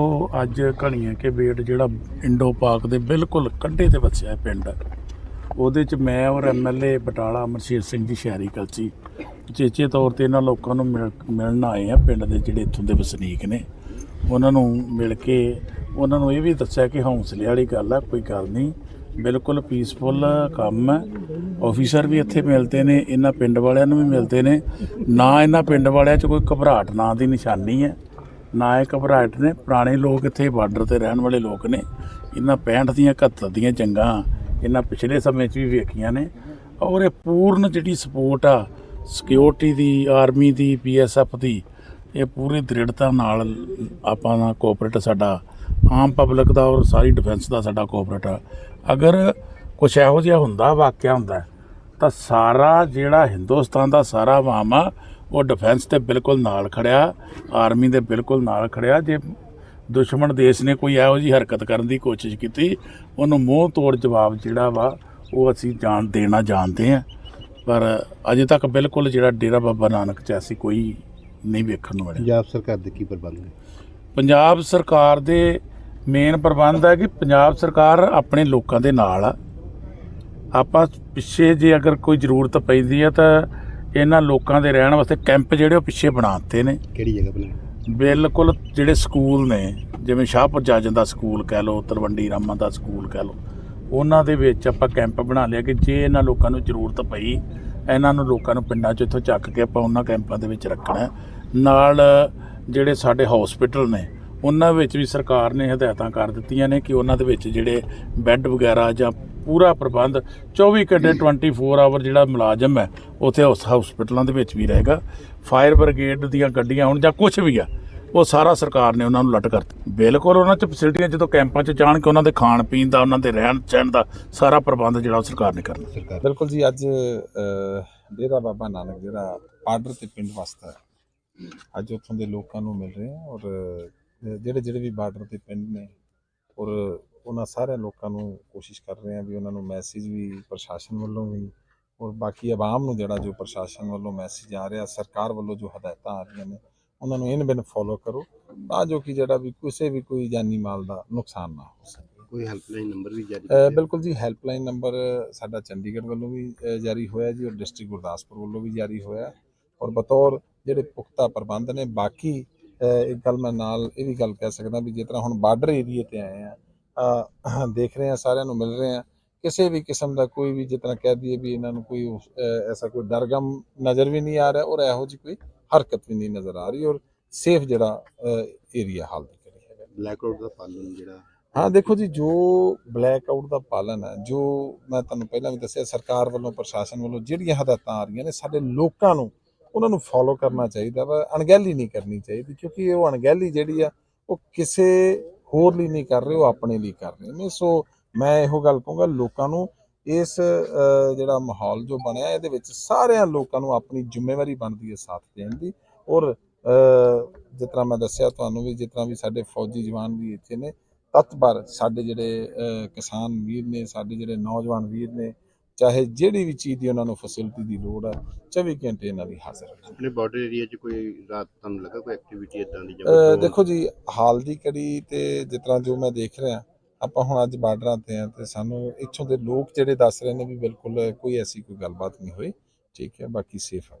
ਉਹ ਅੱਜ ਘਣੀਆਂ ਕੇ ਬੇਟ ਜਿਹੜਾ ਇੰਡੋ ਪਾਰਕ ਦੇ ਬਿਲਕੁਲ ਕੰਢੇ ਤੇ ਵਸਿਆ ਪਿੰਡ। ਉਹਦੇ ਚ ਮੈਂ ਔਰ ਐਮਐਲਏ ਬਟਾਲਾ ਅਮਰਸ਼ੇਰ ਸਿੰਘ ਜੀ ਸ਼ਹਿਰੀ ਕਲਚੀ ਚੇਚੇ ਤੌਰ ਤੇ ਇਹਨਾਂ ਲੋਕਾਂ ਨੂੰ ਮਿਲ- ਮਿਲਣ ਆਏ ਆ ਪਿੰਡ ਦੇ ਜਿਹੜੇ ਇੱਥੋਂ ਦੇ ਵਸਨੀਕ ਨੇ। ਉਹਨਾਂ ਨੂੰ ਮਿਲ ਕੇ ਉਹਨਾਂ ਨੂੰ ਇਹ ਵੀ ਦੱਸਿਆ ਕਿ ਹੌਸਲੇ ਵਾਲੀ ਗੱਲ ਆ, ਕੋਈ ਗੱਲ ਨਹੀਂ, ਬਿਲਕੁਲ ਪੀਸਫੁਲ ਕੰਮ ਹੈ ਆਫੀਸਰ ਵੀ ਇੱਥੇ ਮਿਲਦੇ ਨੇ, ਇਹਨਾਂ ਪਿੰਡ ਵਾਲਿਆਂ ਨੂੰ ਵੀ ਮਿਲਦੇ ਨੇ। ਨਾ ਇਹਨਾਂ ਪਿੰਡ ਵਾਲਿਆਂ 'ਚ ਕੋਈ ਘਬਰਾਹਟ, ਨਾਂ ਦੀ ਨਿਸ਼ਾਨੀ ਹੈ ਨਾ ਇਹ ਘਬਰਾਹਟ ਨੇ, ਪੁਰਾਣੇ ਲੋਕ ਇੱਥੇ ਬਾਰਡਰ ਤੇ ਰਹਿਣ ਵਾਲੇ ਲੋਕ ਨੇ। ਇਹਨਾਂ 65 ਦੀਆਂ 71 ਦੀਆਂ ਜੰਗਾਂ ਇਹਨਾਂ ਪਿਛਲੇ ਸਮੇਂ 'ਚ ਵੀ ਵੇਖੀਆਂ ਨੇ। ਔਰ ਇਹ ਪੂਰਨ ਜਿਹੜੀ ਸਪੋਰਟ ਆ ਸਿਕਿਉਰਿਟੀ ਦੀ ਆਰਮੀ ਦੀ ਪੀਐਸਐਫ ਦੀ, ਇਹ ਪੂਰੀ ਦ੍ਰਿੜਤਾ ਨਾਲ ਆਪਾਂ ਦਾ ਕੋਆਪਰੇਟ ਸਾਡਾ, ਆਮ ਪਬਲਿਕ ਦਾ ਔਰ ਸਾਰੀ ਡਿਫੈਂਸ ਦਾ ਸਾਡਾ ਕੋਆਪਰੇਟ ਆ। ਅਗਰ ਕੁਛ ਇਹੋ ਜਿਹਾ ਹੁੰਦਾ, ਵਾਕਿਆ ਹੁੰਦਾ, ਤਾਂ ਸਾਰਾ ਜਿਹੜਾ ਹਿੰਦੁਸਤਾਨ ਦਾ ਸਾਰਾ ਆਵਾਮ ਆ ਉਹ ਡਿਫੈਂਸ ਤੇ ਬਿਲਕੁਲ ਨਾਲ ਖੜਿਆ ਆਰਮੀ ਦੇ ਬਿਲਕੁਲ ਨਾਲ ਖੜਿਆ। ਜੇ ਦੁਸ਼ਮਣ ਦੇਸ਼ ਨੇ ਕੋਈ ਇਹੋ ਜਿਹੀ ਹਰਕਤ ਕਰਨ ਦੀ ਕੋਸ਼ਿਸ਼ ਕੀਤੀ ਉਹਨੂੰ ਮੂੰਹ ਤੋੜ ਜਵਾਬ ਜਿਹੜਾ ਵਾ ਉਹ ਅਸੀਂ ਜਾਣ ਦੇਣਾ ਜਾਣਦੇ ਆ ਪਰ ਅਜੇ ਤੱਕ ਬਿਲਕੁਲ ਜਿਹੜਾ ਡੇਰਾ ਬਾਬਾ ਨਾਨਕ ਚ ਐਸੀ ਕੋਈ ਨਹੀਂ ਵੇਖਣ ਨੂੰ ਮਿਲਿਆ। ਪੰਜਾਬ ਸਰਕਾਰ ਦੇ ਕੀ ਪ੍ਰਬੰਧ ਨੇ? ਪੰਜਾਬ ਸਰਕਾਰ ਦੇ ਮੇਨ ਪ੍ਰਬੰਧ ਹੈ ਕਿ ਪੰਜਾਬ ਸਰਕਾਰ ਆਪਣੇ ਲੋਕਾਂ ਦੇ ਨਾਲ ਆ। ਆਪਾਂ ਪਿੱਛੇ ਜੇ ਅਗਰ ਕੋਈ ਜ਼ਰੂਰਤ ਪੈਂਦੀ ਹੈ ਤਾਂ ਇਹਨਾਂ ਲੋਕਾਂ ਦੇ ਰਹਿਣ ਵਾਸਤੇ ਕੈਂਪ ਜਿਹੜੇ ਉਹ ਪਿੱਛੇ ਬਣਾ ਦਿੱਤੇ ਨੇ ਕਿਹੜੀ ਜਗ੍ਹਾ ਬਣਾਇਆ ਬਿਲਕੁਲ ਜਿਹੜੇ ਸਕੂਲ ਨੇ ਜਿਵੇਂ ਸ਼ਾਹਪੁਰ ਜਾਜਨ ਦਾ ਸਕੂਲ ਕਹਿ ਲਓ ਤਲਵੰਡੀ ਰਾਮਾ ਦਾ ਸਕੂਲ ਕਹਿ ਲਓ ਉਹਨਾਂ ਦੇ ਵਿੱਚ ਆਪਾਂ ਕੈਂਪ ਬਣਾ ਲਿਆ ਕਿ ਜੇ ਇਹਨਾਂ ਲੋਕਾਂ ਨੂੰ ਜ਼ਰੂਰਤ ਪਈ ਇਹਨਾਂ ਨੂੰ ਲੋਕਾਂ ਨੂੰ ਪਿੰਡਾਂ 'ਚ ਇੱਥੋਂ ਚੱਕ ਕੇ ਆਪਾਂ ਉਹਨਾਂ ਕੈਂਪਾਂ ਦੇ ਵਿੱਚ ਰੱਖਣਾ। ਨਾਲ ਜਿਹੜੇ ਸਾਡੇ ਹਸਪੀਟਲ ਨੇ ਉਹਨਾਂ ਵਿੱਚ ਵੀ ਸਰਕਾਰ ਨੇ ਹਦਾਇਤਾਂ ਕਰ ਦਿੱਤੀਆਂ ਨੇ ਕਿ ਉਹਨਾਂ ਦੇ ਵਿੱਚ ਜਿਹੜੇ ਬੈੱਡ ਵਗੈਰਾ ਜਾਂ ਪੂਰਾ ਪ੍ਰਬੰਧ। 24 ਘੰਟੇ 24 ਆਵਰ ਜਿਹੜਾ ਮੁਲਾਜ਼ਮ ਹੈ, ਉੱਥੇ ਉਸ ਹਸਪੀਟਲਾਂ ਦੇ ਵਿੱਚ ਵੀ ਰਹੇਗਾ। ਫਾਇਰ ਬ੍ਰਿਗੇਡ ਦੀਆਂ ਗੱਡੀਆਂ ਹੁਣ ਜਾਂ ਕੁਝ ਵੀ ਆ, ਉਹ ਸਾਰਾ ਸਰਕਾਰ ਨੇ ਉਹਨਾਂ ਨੂੰ ਲਟ ਕਰਤਾ ਬਿਲਕੁਲ ਉਹਨਾਂ 'ਚ ਫੈਸਿਲਿਟੀਆਂ ਜਦੋਂ ਕੈਂਪਾਂ 'ਚ ਜਾਣ ਕੇ ਉਹਨਾਂ ਦੇ ਖਾਣ ਪੀਣ ਦਾ, ਉਹਨਾਂ ਦੇ ਰਹਿਣ ਸਹਿਣ ਦਾ ਸਾਰਾ ਪ੍ਰਬੰਧ ਜਿਹੜਾ ਉਹ ਸਰਕਾਰ ਨੇ ਕਰਨਾ। ਸਰਕਾਰ। ਬਿਲਕੁਲ ਜੀ, ਅੱਜ ਡੇਰਾ ਬਾਬਾ ਨਾਨਕ ਜਿਹੜਾ ਬਾਰਡਰ ਤੇ ਪਿੰਡ ਵਸਦਾ ਅੱਜ ਉੱਥੋਂ ਦੇ ਲੋਕਾਂ ਨੂੰ ਮਿਲ ਰਹੇ ਹਾਂ ਔਰ ਜਿਹੜੇ ਜਿਹੜੇ ਵੀ ਬਾਰਡਰ ਤੇ ਪਿੰਡ ਨੇ ਔਰ ਉਹਨਾਂ ਸਾਰੇ ਲੋਕਾਂ ਨੂੰ ਕੋਸ਼ਿਸ਼ ਕਰ ਰਹੇ ਹਾਂ ਵੀ ਉਹਨਾਂ ਨੂੰ ਮੈਸੇਜ ਵੀ ਪ੍ਰਸ਼ਾਸਨ ਵੱਲੋਂ ਵੀ ਔਰ ਬਾਕੀ ਆਵਾਮ ਨੂੰ ਜਿਹੜਾ ਜੋ ਪ੍ਰਸ਼ਾਸਨ ਵੱਲੋਂ ਮੈਸੇਜ ਆ ਰਿਹਾ ਸਰਕਾਰ ਵੱਲੋਂ ਜੋ ਹਦਾਇਤਾਂ ਆ ਰਹੀਆਂ ਨੇ ਉਹਨਾਂ ਨੂੰ ਇਨ ਬਿਨ ਫੋਲੋ ਕਰੋ ਤਾਂ ਜੋ ਕਿ ਜਿਹੜਾ ਵੀ ਕਿਸੇ ਵੀ ਕੋਈ ਜਾਨੀ ਮਾਲ ਦਾ ਨੁਕਸਾਨ ਨਾ ਹੋ ਸਕੇ। ਕੋਈ ਹੈਲਪਲਾਈਨ ਨੰਬਰ ਵੀ ਜਾਰੀ ਬਿਲਕੁਲ ਜੀ ਹੈਲਪਲਾਈਨ ਨੰਬਰ ਸਾਡਾ ਚੰਡੀਗੜ੍ਹ ਵੱਲੋਂ ਵੀ ਜਾਰੀ ਹੋਇਆ ਜੀ ਔਰ ਡਿਸਟ੍ਰਿਕਟ ਗੁਰਦਾਸਪੁਰ ਵੱਲੋਂ ਵੀ ਜਾਰੀ ਹੋਇਆ ਔਰ ਬਤੌਰ ਜਿਹੜੇ ਪੁਖਤਾ ਪ੍ਰਬੰਧ ਨੇ ਬਾਕੀ ਇੱਕ ਗੱਲ ਮੈਂ ਨਾਲ ਇਹ ਵੀ ਗੱਲ ਕਹਿ ਸਕਦਾ ਵੀ ਜਿਸ ਤਰ੍ਹਾਂ ਹੁਣ ਬਾਰਡਰ ਏਰੀਏ ਤੇ ਆਏ ਆ ਦੇਖ ਰਹੇ ਆ ਸਾਰਿਆਂ ਨੂੰ ਮਿਲ ਰਹੇ ਆ। ਕਿਸੇ ਵੀ ਕਿਸਮ ਦਾ ਕੋਈ ਵੀ ਤਰ੍ਹਾਂ ਕਹਿ ਦਈਏ ਵੀ ਇਹਨਾਂ ਨੂੰ ਕੋਈ ਐਸਾ ਕੋਈ ਡਰਗਮ ਨਜ਼ਰ ਵੀ ਨਹੀਂ ਆ ਰਿਹਾ ਔਰ ਇਹੋ ਜਿਹੀ ਕੋਈ ਹਰਕਤ ਵੀ ਨਹੀਂ ਨਜ਼ਰ ਆ ਰਹੀ ਔਰ ਸੇਫ ਜਿਹੜਾ ਏਰੀਆ ਹਾਲ ਦੀ ਕਰੀ ਹੈਗਾ। ਬਲੈਕ ਆਊਟ ਦਾ ਪਾਲਣ ਜਿਹੜਾ। ਹਾਂ ਦੇਖੋ ਜੀ ਜੋ ਬਲੈਕ ਆਊਟ ਦਾ ਪਾਲਣ ਹੈ ਜੋ ਮੈਂ ਤੁਹਾਨੂੰ ਪਹਿਲਾਂ ਵੀ ਦੱਸਿਆ ਸਰਕਾਰ ਵੱਲੋਂ ਪ੍ਰਸ਼ਾਸਨ ਵੱਲੋਂ ਜਿਹੜੀਆਂ ਹਦਾਇਤਾਂ ਆ ਰਹੀਆਂ ਨੇ ਸਾਡੇ ਲੋਕਾਂ ਨੂੰ ਉਹਨਾਂ ਨੂੰ ਫੋਲੋ ਕਰਨਾ ਚਾਹੀਦਾ ਵਾ ਅਣਗਹਿਲੀ ਨਹੀਂ ਕਰਨੀ ਚਾਹੀਦੀ ਕਿਉਂਕਿ ਉਹ ਅਣਗਹਿਲੀ ਜਿਹੜੀ ਆ ਉਹ ਕਿਸੇ ਹੋਰ ਲਈ ਨਹੀਂ ਕਰ ਰਹੇ, ਉਹ ਆਪਣੇ ਲਈ ਕਰ ਰਹੇ ਨੇ। ਸੋ ਮੈਂ ਇਹੋ ਗੱਲ ਕਹੂੰਗਾ, ਲੋਕਾਂ ਨੂੰ ਇਸ ਜਿਹੜਾ ਮਾਹੌਲ ਜੋ ਬਣਿਆ, ਇਹਦੇ ਵਿੱਚ ਸਾਰਿਆਂ ਲੋਕਾਂ ਨੂੰ ਆਪਣੀ ਜ਼ਿੰਮੇਵਾਰੀ ਬਣਦੀ ਹੈ ਸਾਥ ਦੇਣ ਦੀ। ਔਰ ਜਿਸ ਤਰ੍ਹਾਂ ਮੈਂ ਦੱਸਿਆ ਤੁਹਾਨੂੰ ਵੀ, ਜਿਸ ਤਰ੍ਹਾਂ ਵੀ ਸਾਡੇ ਫੌਜੀ ਜਵਾਨ ਵੀ ਇੱਥੇ ਨੇ ਤਤਪਰ ਸਾਡੇ ਜਿਹੜੇ ਕਿਸਾਨ ਵੀਰ ਨੇ, ਸਾਡੇ ਜਿਹੜੇ ਨੌਜਵਾਨ ਵੀਰ ਨੇ ਚਾਹੇ ਜਿਹੜੀ ਵੀ ਚੀਜ਼ ਦੀ ਉਹਨਾਂ ਨੂੰ ਫੈਸਿਲਿਟੀ ਦੀ ਲੋੜ ਹੈ 24 ਘੰਟੇ ਇਹਨਾਂ ਦੀ ਹਾਜ਼ਰ ਹੈ ਆਪਣੇ ਬਾਰਡਰ ਏਰੀਆ 'ਚ ਕੋਈ ਰਾਤ ਤੁਹਾਨੂੰ ਲੱਗਾ ਕੋਈ ਐਕਟੀਵਿਟੀ ਇਦਾਂ ਦੀ ਅ, ਦੇਖੋ ਜੀ ਹਾਲ ਦੀ ਕੜੀ ਤੇ ਜਿਸ ਤਰ੍ਹਾਂ ਜੋ ਮੈਂ ਦੇਖ ਰਿਹਾ ਆਪਾਂ ਹੁਣ ਅੱਜ ਬਾਰਡਰਾਂ ਤੇ ਆ ਤੇ ਸਾਨੂੰ ਇੱਥੋਂ ਦੇ ਲੋਕ ਜਿਹੜੇ ਦੱਸ ਰਹੇ ਨੇ ਵੀ ਬਿਲਕੁਲ ਕੋਈ ਐਸੀ ਕੋਈ ਗੱਲਬਾਤ ਨਹੀਂ ਹੋਈ ਠੀਕ ਹੈ ਬਾਕੀ ਸੇਫ ਹੈ